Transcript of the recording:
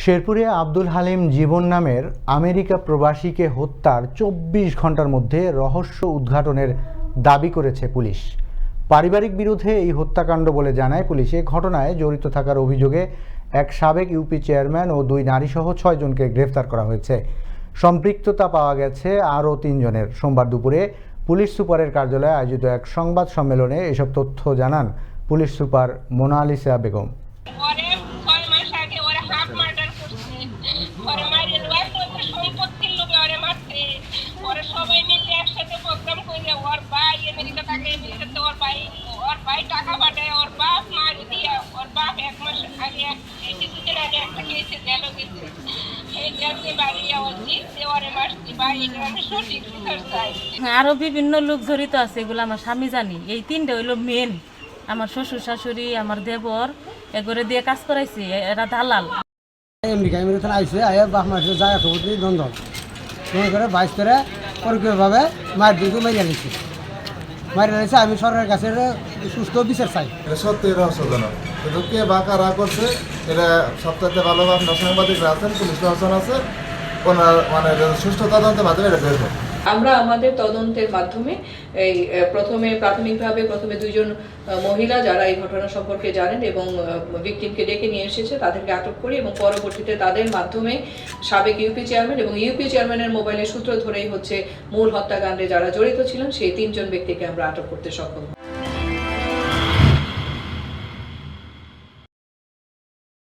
শেরপুরে আব্দুল হালিম জীবন নামের আমেরিকা প্রবাসীকে হত্যার চব্বিশ ঘণ্টার মধ্যে রহস্য উদ্ঘাটনের দাবি করেছে পুলিশ। পারিবারিক বিরোধে এই হত্যাকাণ্ড বলে জানায় পুলিশ। ঘটনায় জড়িত থাকার অভিযোগে এক সাবেক ইউপি চেয়ারম্যান ও দুই নারীসহ ছয়জনকে গ্রেফতার করা হয়েছে। সম্পৃক্ততা পাওয়া গেছে আরও তিনজনের সোমবার দুপুরে পুলিশ সুপারের কার্যালয়ে আয়োজিত এক সংবাদ সম্মেলনে এসব তথ্য জানান পুলিশ সুপার মোনালিসা বেগম। এটা আমি সঠিক বিচার চাই। হ্যাঁ, আরও বিভিন্ন লোক জড়িত আছে এগুলো আমার স্বামী জানি। এই তিনটা হইল মেন আমার শ্বশুর শাশুড়ি আমার দেবর এগুলো দিয়ে কাজ করাইছি এরা দালাল। আমেরিকা আমেরিকা আইসে আয়া বাপ মাসে যায় খবর দিয়ে দ্বন্দ্ব মনে করে বাইশ করে পরকীয়ভাবে মার দিকে মারিয়া নিচ্ছে মারিয়া রয়েছে আমি সরকারের কাছে সুস্থ বিচার চাই। এটা সত্যি রহস্যজনক কিন্তু কে বা কারা করছে, এটা সপ্তাহে ভালো আপনার সাংবাদিকরা আছেন, পুলিশ প্রশাসন আছে, ওনার মানে সুস্থ তদন্তের মাধ্যমে এটা বের আমরা আমাদের তদন্তের মাধ্যমে এই প্রথমে প্রাথমিকভাবে প্রথমে দুইজন মহিলা যারা এই ঘটনা সম্পর্কে জানেন এবং ভিকটিমকে ডেকে নিয়ে এসেছে, তাদেরকে আটক করি এবং পরবর্তীতে তাদের মাধ্যমে সাবেক ইউপি চেয়ারম্যান এবং ইউপি চেয়ারম্যানের মোবাইলের সূত্র ধরেই হচ্ছে মূল হত্যাকাণ্ডে যারা জড়িত ছিলেন, সেই তিনজন ব্যক্তিকে আমরা আটক করতে সক্ষম।